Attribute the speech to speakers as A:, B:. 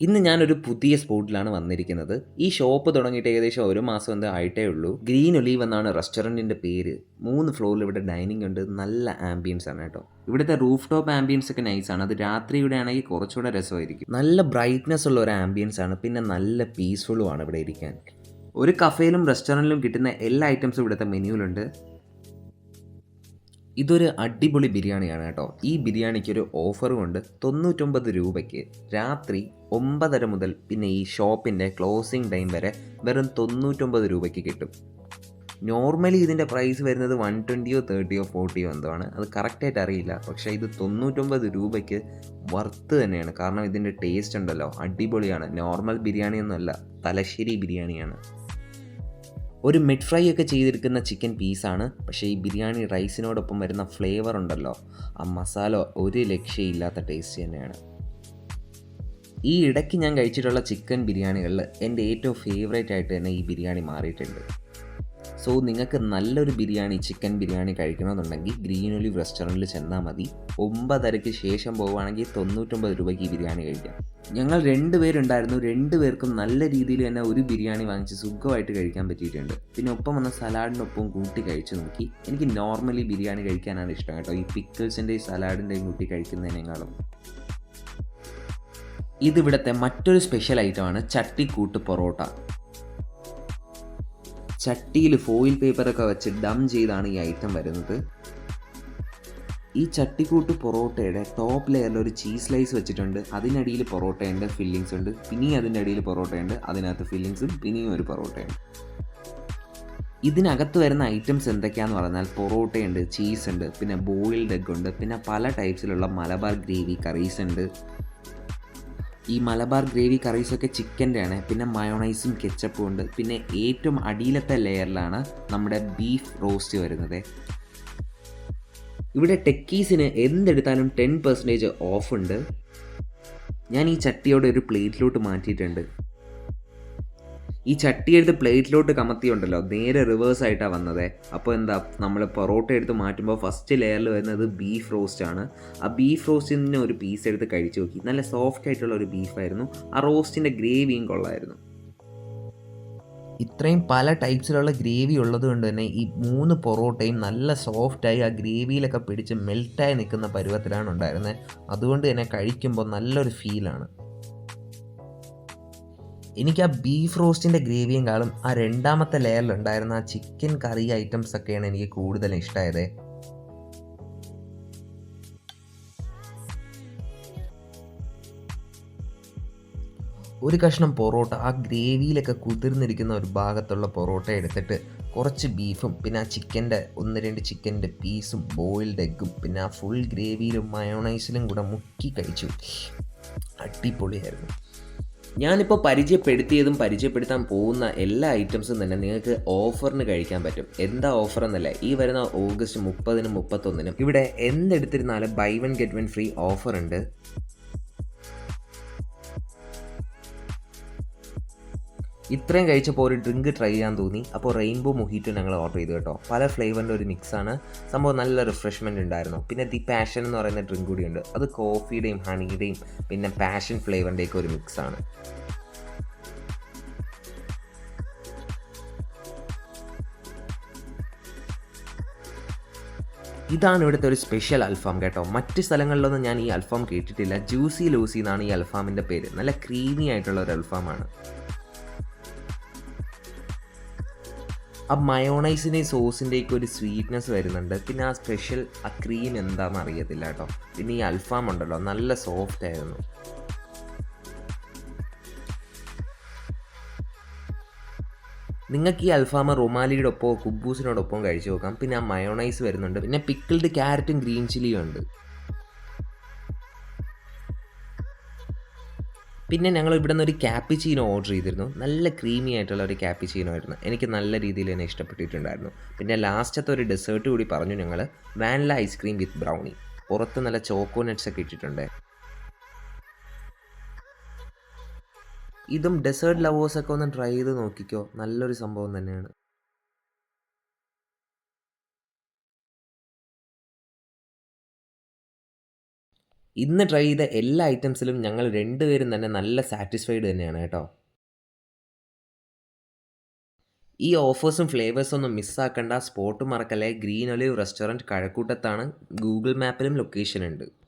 A: ഇന്ന് ഞാനൊരു പുതിയ സ്പോട്ടിലാണ് വന്നിരിക്കുന്നത്. ഈ ഷോപ്പ് തുടങ്ങിയിട്ട് ഏകദേശം ഒരു മാസം എന്തോ ആയിട്ടേ ഉള്ളൂ. ഗ്രീൻ ഒലീവ് എന്നാണ് റെസ്റ്റോറന്റിന്റെ പേര്. മൂന്ന് ഫ്ലോറിൽ ഇവിടെ ഡൈനിങ് ഉണ്ട്. നല്ല ആംബിയൻസ് ആണ് കേട്ടോ. ഇവിടുത്തെ റൂഫ് ടോപ്പ് ആംബിയൻസ് ഒക്കെ നൈസ് ആണ്. അത് രാത്രിയുടെ ആണെങ്കിൽ കുറച്ചുകൂടെ രസമായിരിക്കും. നല്ല ബ്രൈറ്റ്നെസ് ഉള്ള ഒരു ആംബിയൻസ് ആണ്. പിന്നെ നല്ല പീസ്ഫുള്ളുമാണ് ഇവിടെ ഇരിക്കാൻ. ഒരു കഫേയിലും റെസ്റ്റോറന്റിലും കിട്ടുന്ന എല്ലാ ഐറ്റംസും ഇവിടുത്തെ മെനുവിലുണ്ട് ഇതൊരു അടിപൊളി ബിരിയാണിയാണ് കേട്ടോ. ഈ ബിരിയാണിക്ക് ഒരു ഓഫറും ഉണ്ട്. തൊണ്ണൂറ്റൊമ്പത് രൂപയ്ക്ക് രാത്രി ഒമ്പതര മുതൽ പിന്നെ ഈ ഷോപ്പിന്റെ ക്ലോസിംഗ് ടൈം വരെ വെറും തൊണ്ണൂറ്റൊമ്പത് രൂപയ്ക്ക് കിട്ടും. നോർമലി ഇതിന്റെ പ്രൈസ് വരുന്നത് വൺ ട്വന്റിയോ തേർട്ടിയോ ഫോർട്ടിയോ എന്തോ ആണ്. അത് കറക്റ്റായിട്ട് അറിയില്ല. പക്ഷേ ഇത് തൊണ്ണൂറ്റൊമ്പത് രൂപയ്ക്ക് വർത്ത് തന്നെയാണ്. കാരണം ഇതിന്റെ ടേസ്റ്റ് ഉണ്ടല്ലോ. അടിപൊളിയാണ്. നോർമൽ ബിരിയാണിയൊന്നുമല്ല. തലശ്ശേരി ബിരിയാണിയാണ്. ഒരു മിഡ് ഫ്രൈ ഒക്കെ ചെയ്തിരിക്കുന്ന ചിക്കൻ പീസാണ് പക്ഷേ ഈ ബിരിയാണി റൈസിനോടൊപ്പം വരുന്ന ഫ്ലേവർ ഉണ്ടല്ലോ. ആ മസാല ഒരു ലക്ഷ്യമില്ലാത്ത ടേസ്റ്റ് തന്നെയാണ്. ഈ ഇടയ്ക്ക് ഞാൻ കഴിച്ചിട്ടുള്ള ചിക്കൻ ബിരിയാണികളിൽ എന്റെ ഏറ്റവും ഫേവറേറ്റ് ആയിട്ട് തന്നെ ഈ ബിരിയാണി മാറിയിട്ടുണ്ട്. സോ നിങ്ങൾക്ക് നല്ലൊരു ബിരിയാണി ചിക്കൻ ബിരിയാണി കഴിക്കണമെന്നുണ്ടെങ്കിൽ ഗ്രീൻ ഒലിവ് റെസ്റ്റോറന്റിൽ ചെന്നാൽ മതി. ഒമ്പതരയ്ക്ക് ശേഷം പോവുകയാണെങ്കിൽ തൊണ്ണൂറ്റൊമ്പത് രൂപയ്ക്ക് ഈ ബിരിയാണി കഴിക്കാം. ഞങ്ങൾ രണ്ട് പേരുണ്ടായിരുന്നു. രണ്ട് പേർക്കും നല്ല രീതിയിൽ തന്നെ ഒരു ബിരിയാണി വാങ്ങിച്ച് സുഖമായിട്ട് കഴിക്കാൻ പറ്റിയിട്ടുണ്ട്. പിന്നെ ഒപ്പം വന്ന സലാഡിനൊപ്പം കൂട്ടി കഴിച്ചു നോക്കി. എനിക്ക് നോർമലി ബിരിയാണി കഴിക്കാനാണ് ഇഷ്ടം കേട്ടോ. ഈ പിക്കിൾസിന്റെയും സലാഡിന്റെയും കൂട്ടി കഴിക്കുന്നതിനേക്കാളും. ഇതിവിടുത്തെ മറ്റൊരു സ്പെഷ്യൽ ഐറ്റമാണ് ചട്ടിക്കൂട്ട് പൊറോട്ട. ചട്ടിയിൽ ഫോയിൽ പേപ്പറൊക്കെ വെച്ച് ഡം ചെയ്താണ് ഈ ഐറ്റം വരുന്നത്. ഈ ചട്ടിക്കൂട്ട് പൊറോട്ടയുടെ ടോപ്പ് ലെയറിൽ ഒരു ചീസ് സ്ലൈസ് വെച്ചിട്ടുണ്ട്. അതിനടിയിൽ പൊറോട്ടയുണ്ട് ഫില്ലിങ്സ് ഉണ്ട്. പിന്നെയും അതിന്റെ അടിയിൽ പൊറോട്ടയുണ്ട് അതിനകത്ത് ഫില്ലിങ്സും പിന്നെയും ഒരു പൊറോട്ടയുണ്ട്. ഇതിനകത്ത് വരുന്ന ഐറ്റംസ് എന്തൊക്കെയാന്ന് പറഞ്ഞാൽ പൊറോട്ടയുണ്ട് ചീസ് ഉണ്ട് പിന്നെ ബോയിൽഡ് എഗ് ഉണ്ട് പിന്നെ പല ടൈപ്സിലുള്ള മലബാർ ഗ്രേവി കറീസ് ഉണ്ട്. ഈ മലബാർ ഗ്രേവി കറീസൊക്കെ ചിക്കന്റെ ആണ് പിന്നെ മയോണൈസും കെച്ചപ്പും ഉണ്ട്. പിന്നെ ഏറ്റവും അടിയിലത്തെ ലെയറിലാണ് നമ്മുടെ ബീഫ് റോസ്റ്റ് വരുന്നത്. ഇവിടെ ടെക്കീസിന് എന്തെടുത്താലും ടെൻ പെർസെന്റേജ് ഓഫ് ഉണ്ട്. ഞാൻ ഈ ചട്ടിയോടെ ഒരു പ്ലേറ്റിലോട്ട് മാറ്റിയിട്ടുണ്ട്. ഈ ചട്ടി എടുത്ത് പ്ലേറ്റിലോട്ട് കമത്തിയുണ്ടല്ലോ നേരെ റിവേഴ്സ് ആയിട്ടാണ് വന്നത്. അപ്പോൾ എന്താ നമ്മൾ പൊറോട്ട എടുത്ത് മാറ്റുമ്പോൾ ഫസ്റ്റ് ലെയറിൽ വരുന്നത് ബീഫ് റോസ്റ്റ് ആണ്. ആ ബീഫ് റോസ്റ്റിൽ നിന്ന് ഒരു പീസ് എടുത്ത് കഴിച്ചു നോക്കി. നല്ല സോഫ്റ്റ് ആയിട്ടുള്ള ഒരു ബീഫായിരുന്നു ആ റോസ്റ്റിന്റെ ഗ്രേവിയും കൊള്ളായിരുന്നു. ഇത്രയും പല ടൈപ്സിലുള്ള ഗ്രേവി ഉള്ളത് കൊണ്ട് തന്നെ ഈ മൂന്ന് പൊറോട്ടയും നല്ല സോഫ്റ്റായി ആ ഗ്രേവിയിലൊക്കെ പിടിച്ച് മെൽറ്റായി നിൽക്കുന്ന പരുവത്തിലാണ് ഉണ്ടായിരുന്നത്. അതുകൊണ്ട് തന്നെ കഴിക്കുമ്പോൾ നല്ലൊരു ഫീലാണ് എനിക്ക് ആ ബീഫ് റോസ്റ്റിന്റെ ഗ്രേവിയും കാളും ആ രണ്ടാമത്തെ ലെയറിൽ ഉണ്ടായിരുന്ന ആ ചിക്കൻ കറി ഐറ്റംസ് ഒക്കെയാണ് എനിക്ക് കൂടുതൽ ഇഷ്ടമായത് ഒരു കഷ്ണം പൊറോട്ട ആ ഗ്രേവിയിലൊക്കെ കുതിർന്നിരിക്കുന്ന ഒരു ഭാഗത്തുള്ള പൊറോട്ട എടുത്തിട്ട് കുറച്ച് ബീഫും പിന്നെ ആ ചിക്കന്റെ ഒന്ന് രണ്ട് ചിക്കന്റെ പീസും ബോയിൽഡ് എഗ്ഗും പിന്നെ ആ ഫുൾ ഗ്രേവിയിലും മയോണൈസിലും കൂടെ മുക്കി കഴിച്ചു. അടിപൊളിയായിരുന്നു. ഞാനിപ്പോൾ പരിചയപ്പെടുത്തിയതും പരിചയപ്പെടുത്താൻ പോകുന്ന എല്ലാ ഐറ്റംസും തന്നെ നിങ്ങൾക്ക് ഓഫറിന് കഴിക്കാൻ പറ്റും. എന്താ ഓഫർ എന്നല്ലേ? ഈ വരുന്ന ഓഗസ്റ്റ് മുപ്പതിനും മുപ്പത്തൊന്നിനും ഇവിടെ എന്തെടുത്തിരുന്നാലും buy one get one free offer ഉണ്ട്. ഇത്രയും കഴിച്ചപ്പോൾ ഒരു ഡ്രിങ്ക് ട്രൈ ചെയ്യാൻ തോന്നി. അപ്പോൾ റെയിൻബോ മൊഹീറ്റോ ഞങ്ങൾ ഓർഡർ ചെയ്തു കേട്ടോ. പല ഫ്ലേവറിന്റെ ഒരു മിക്സാണ് സംഭവം നല്ല റിഫ്രഷ്മെന്റ് ഉണ്ടായിരുന്നു. പിന്നെ ദി പാഷൻ എന്ന് പറയുന്ന ഡ്രിങ്ക് കൂടിയുണ്ട്. അത് കോഫിയുടെയും ഹണിയുടെയും പിന്നെ പാഷൻ ഫ്ലേവറിന്റെയൊക്കെ ഒരു മിക്സാണ് ഇതാണ് ഇവിടുത്തെ ഒരു സ്പെഷ്യൽ അൽഫാം കേട്ടോ. മറ്റ് സ്ഥലങ്ങളിലൊന്നും ഞാൻ ഈ അൽഫാം കേട്ടിട്ടില്ല. ജ്യൂസി ലൂസി എന്നാണ് ഈ അൽഫാമിന്റെ പേര്. നല്ല ക്രീമി ആയിട്ടുള്ള ഒരു അൽഫാമാണ് ആ മയോണൈസിന്റെയും സോസിന്റെയൊക്കെ ഒരു സ്വീറ്റ്നെസ് വരുന്നുണ്ട്. പിന്നെ ആ സ്പെഷ്യൽ ആ ക്രീം എന്താണെന്ന് അറിയത്തില്ല കേട്ടോ. പിന്നെ ഈ അൽഫാം ഉണ്ടല്ലോ നല്ല സോഫ്റ്റ് ആയിരുന്നു. നിങ്ങൾക്ക് ഈ അൽഫാമ റൊമാലിയുടെ ഒപ്പം കുബൂസിനോടൊപ്പം കഴിച്ചു നോക്കാം. പിന്നെ ആ മയോണൈസ് വരുന്നുണ്ട്. പിന്നെ പിക്കിൾഡ് ക്യാരറ്റും ഗ്രീൻ ചില്ലിയും ഉണ്ട്. പിന്നെ ഞങ്ങൾ ഇവിടെ നിന്ന് ഒരു ക്യാപ്പിച്ചീനോ ഓർഡർ ചെയ്തിരുന്നു. നല്ല ക്രീമി ആയിട്ടുള്ള ഒരു ക്യാപ്പിച്ചീനോ ആയിരുന്നു. എനിക്ക് നല്ല രീതിയിൽ തന്നെ ഇഷ്ടപ്പെട്ടിട്ടുണ്ടായിരുന്നു. പിന്നെ ലാസ്റ്റത്തെ ഒരു ഡെസേർട്ട് കൂടി പറഞ്ഞു ഞങ്ങൾ വാനില ഐസ്ക്രീം വിത്ത് ബ്രൗണി പുറത്ത് നല്ല ചോക്കോ നട്ട്സ് ഒക്കെ ഇട്ടിട്ടുണ്ട്. ഇതും ഡെസേർട്ട് ലവേഴ്സൊക്കെ ഒന്ന് ട്രൈ ചെയ്ത് നോക്കിക്കോ. നല്ലൊരു സംഭവം തന്നെയാണ്. ഇന്ന് ട്രൈ ചെയ്ത എല്ലാ ഐറ്റംസിലും ഞങ്ങൾ രണ്ടുപേരും തന്നെ നല്ല സാറ്റിസ്ഫൈഡ് തന്നെയാണ് കേട്ടോ. ഈ ഓഫേഴ്സും ഫ്ലേവേഴ്സും ഒന്നും മിസ്സാക്കണ്ട സ്പോട്ട് മറക്കല്ലേ. ഗ്രീൻ ഒലിവ് റെസ്റ്റോറന്റ് കഴക്കൂട്ടത്താണ്. ഗൂഗിൾ മാപ്പിലും ലൊക്കേഷൻ ഉണ്ട്.